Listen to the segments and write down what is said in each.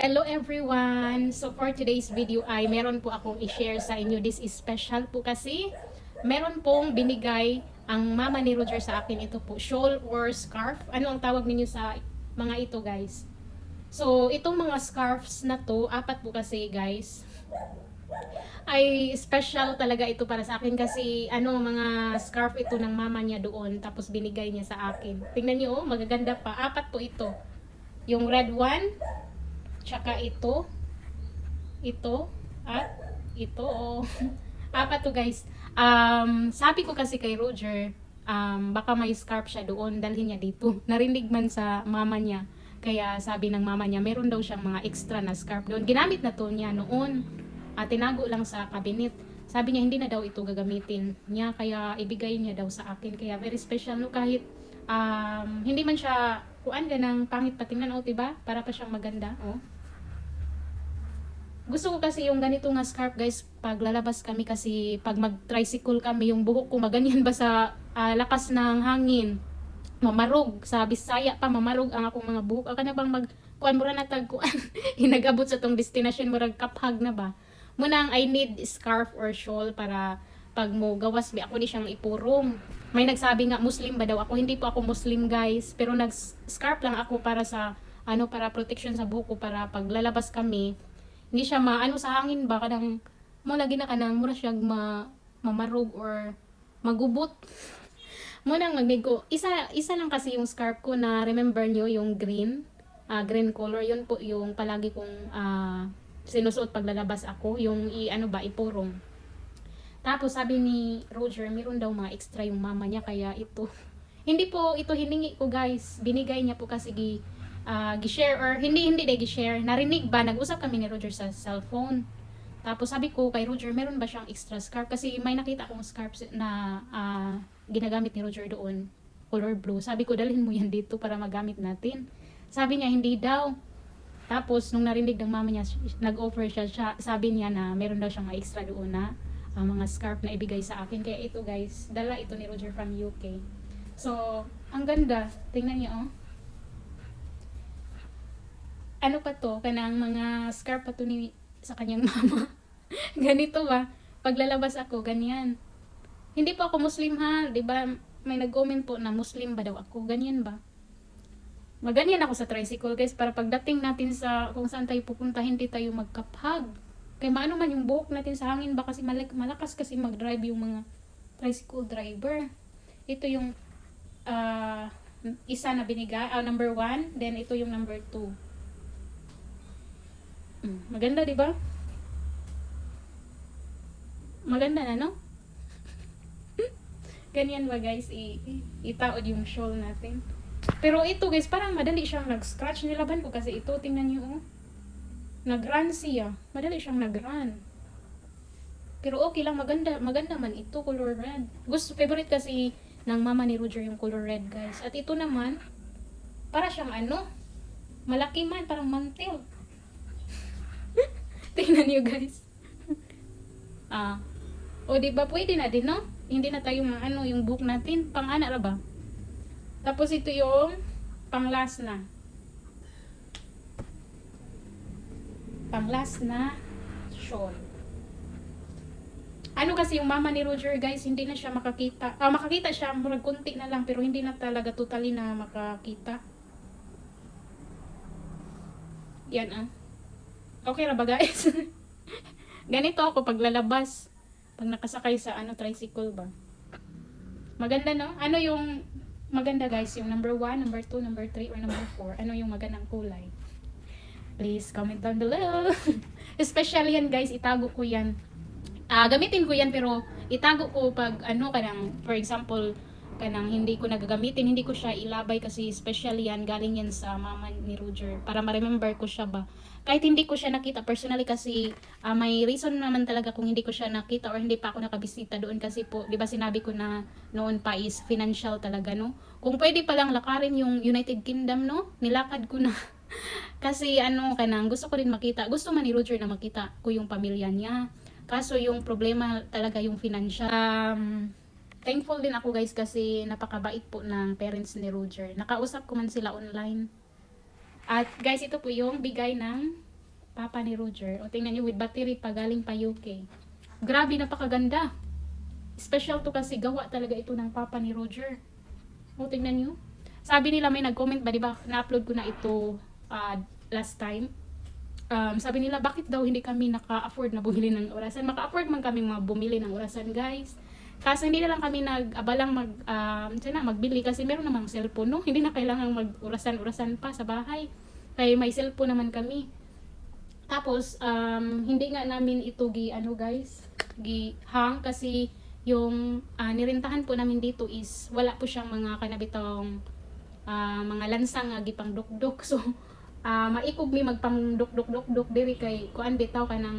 Hello everyone! So for today's video ay meron po akong i-share sa inyo. This is special po kasi meron pong binigay ang mama ni Roger sa akin. Ito po, shawl or scarf. Ano ang tawag ninyo sa mga ito guys? So itong mga scarves na to, apat po kasi guys. Ay special talaga ito para sa akin kasi ano mga scarf ito ng mama niya doon tapos binigay niya sa akin. Tingnan niyo oh, magaganda pa. Apat po ito. Yung red one, Tsaka ito, ito, at ito. Oh. Apat to guys. Um, sabi ko kasi kay Roger, um, baka may scarf siya doon, dalhin niya dito. Narinig man sa mama niya. Kaya sabi ng mama niya, meron daw siyang mga extra na scarf doon. Ginamit na to niya noon. At tinago lang sa cabinet. Sabi niya, hindi na daw ito gagamitin niya. Kaya ibigay niya daw sa akin. Kaya very special no kahit um, hindi man siya kuan ganang pangit patingnan oh, 'di ba? Para pa siyang maganda, oh. Gusto ko kasi yung ganito nga scarf guys pag lalabas kami kasi pag mag-tricycle kami yung buhok ko maganyan ba sa ah, lakas ng hangin. Mamarog sa Bisaya pa mamarog ang akong mga buhok. Aka na bang mag kuan mo ra na tag kuan hinagabot sa tong destination murag kaphag na ba. Muna ang I need scarf or shawl para pag mo gawas bi ako ni siyang ipurong. May nagsabi nga Muslim ba daw ako. Hindi po ako Muslim guys, pero nag scarf lang ako para sa ano para protection sa buhok ko para pag lalabas kami hindi siya maano sa hangin ba kadang mo lagi na kanang mura siya ma mamarog or magubot. Mo nang magnig isa isa lang kasi yung scarf ko na remember nyo yung green ah, green color. Yun po yung palagi kong ah, sinusuot pag lalabas ako yung i ano ba ipurong tapos sabi ni Roger meron daw mga extra yung mama niya kaya ito. Hindi po ito hiningi ko guys. Binigay niya po kasi ah, gi-share or hindi hindi dahil gi-share. Narinig ba nag-usap kami ni Roger sa cellphone. Tapos sabi ko kay Roger meron ba siyang extra scarf? Kasi may nakita akong scarf na ah, ginagamit ni Roger doon color blue. Sabi ko dalhin mo yan dito para magamit natin. Sabi niya hindi daw. Tapos nung narinig ng mama niya nag-offer siya, siya sabi niya na meron daw siyang extra doon na ah, mga scarf na ibigay sa akin. Kaya ito guys dala ito ni Roger from UK so ang ganda. Tingnan niyo oh ano pa to, kanang mga scarf pa to ni, sa kanyang mama. Ganito ba? Paglalabas ako, ganyan. Hindi pa ako Muslim ha, di ba? May nag-comment po na Muslim ba daw ako, ganyan ba? Maganyan ako sa tricycle guys, para pagdating natin sa kung saan tayo pupunta, hindi tayo magkaphag. Kaya maano man yung buhok natin sa hangin ba kasi malak- malakas kasi mag-drive yung mga tricycle driver. Ito yung ah, isa na binigay, ah, number one, then ito yung number two. Mm, maganda, di ba? Maganda na, no? Ganyan ba, guys? I itaod yung shawl natin. Pero ito, guys, parang madali siyang nag-scratch. Nilaban ko kasi ito. Tingnan niyo, oh. Nag-run siya. Madali siyang nag-run. Pero okay lang, maganda, maganda man ito, color red. Gusto, favorite kasi ng mama ni Roger yung color red, guys. At ito naman, para siyang ano, malaki man, parang mantel. Tingnan niyo guys. ah. O di ba pwede na din no? Hindi na tayo maano yung book natin, pang ana ra ba? Tapos ito yung pang last na. Pang last na shawl. Ano kasi yung mama ni Roger guys, hindi na siya makakita. Ah, makakita siya, murag kunti na lang pero hindi na talaga totally na makakita. Yan ah. Okay ra ba guys? Ganito ako pag lalabas. Pag nakasakay sa ano tricycle ba. Maganda no? Ano yung maganda guys? Yung number 1, number 2, number 3, or number 4? Ano yung magandang kulay? Please comment down below. Especially yan guys, itago ko yan. Ah, gamitin ko yan pero itago ko pag ano kanang for example kanang hindi ko nagagamitin, hindi ko siya ilabay kasi especially yan galing yan sa mama ni Roger para ma-remember ko siya ba. Kahit hindi ko siya nakita personally kasi ah, may reason naman talaga kung hindi ko siya nakita or hindi pa ako nakabisita doon kasi po, 'di ba sinabi ko na noon pa is financial talaga no. Kung pwede pa lang lakarin yung United Kingdom no, nilakad ko na. kasi ano kanang gusto ko rin makita. Gusto man ni Roger na makita ko yung pamilya niya. Kaso yung problema talaga yung financial. Um, thankful din ako guys kasi napakabait po ng parents ni Roger. Nakausap ko man sila online. At guys, ito po yung bigay ng papa ni Roger. O tingnan niyo with battery pa galing pa UK. Grabe napakaganda. Special to kasi gawa talaga ito ng papa ni Roger. O tingnan niyo. Sabi nila may nag-comment ba, di ba? Na-upload ko na ito ah, last time. Um, sabi nila, bakit daw hindi kami naka-afford na bumili ng orasan? Maka-afford man kami mga bumili ng orasan, guys. Kaso hindi na lang kami nag-abalang mag, um, sana magbili kasi meron namang cellphone, no? Hindi na kailangan mag-urasan-urasan pa sa bahay. Kaya may cellphone naman kami. Tapos, um, hindi nga namin ito gi, ano guys, gi hang kasi yung ah, nirintahan po namin dito is wala po siyang mga kanabitong ah, mga lansang nga gipang dukduk. So, ah maikog mi magpang dukduk-dukduk diri kay kuan bitaw ka ng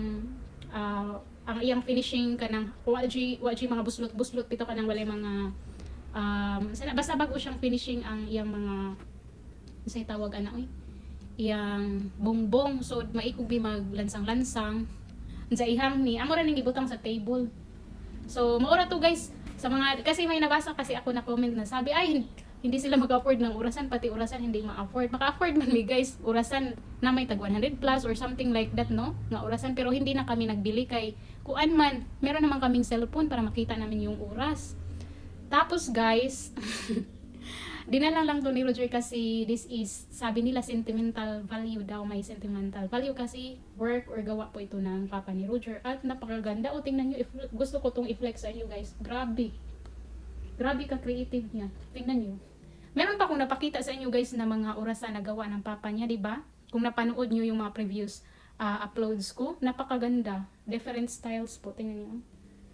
ah, ang iyang finishing ka ng waji waji mga buslot-buslot pito ka ng walay mga um, sana basta bago siyang finishing ang iyang mga say tawag ana oy iyang bongbong so maikog mi maglansang-lansang sa ihang ni amo ra ning gibutang sa table. So maura to guys sa mga kasi may nabasa kasi ako na comment na sabi ay hindi sila mag-afford ng urasan pati urasan hindi ma-afford. Maka-afford man mi guys urasan na may tag 100 plus or something like that no? Nga urasan pero hindi na kami nagbili kay kuan man. Meron naman kaming cellphone para makita namin yung oras tapos guys dinala lang to ni Roger kasi this is sabi nila sentimental value daw may sentimental value kasi work or gawa po ito ng papa ni Roger. At napakaganda. O tingnan nyo if gusto ko tong i-flex sa inyo guys. Grabe. Grabe ka creative niya. Tingnan nyo meron pa akong napakita sa inyo guys na mga orasan na gawa ng papa niya di ba kung napanood nyo yung mga previous ah, uploads ko napakaganda different styles po tingnan nyo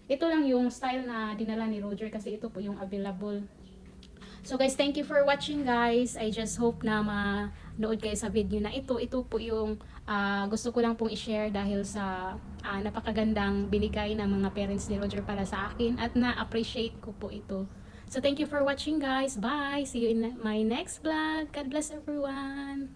ito lang yung style na dinala ni Roger kasi ito po yung available So guys, thank you for watching guys. I just hope na manood kayo sa video na ito. Ito po yung ah, gusto ko lang pong i-share dahil sa ah, napakagandang binigay ng mga parents ni Roger para sa akin at na-appreciate ko po ito. So thank you for watching guys. Bye! See you in my next vlog. God bless everyone!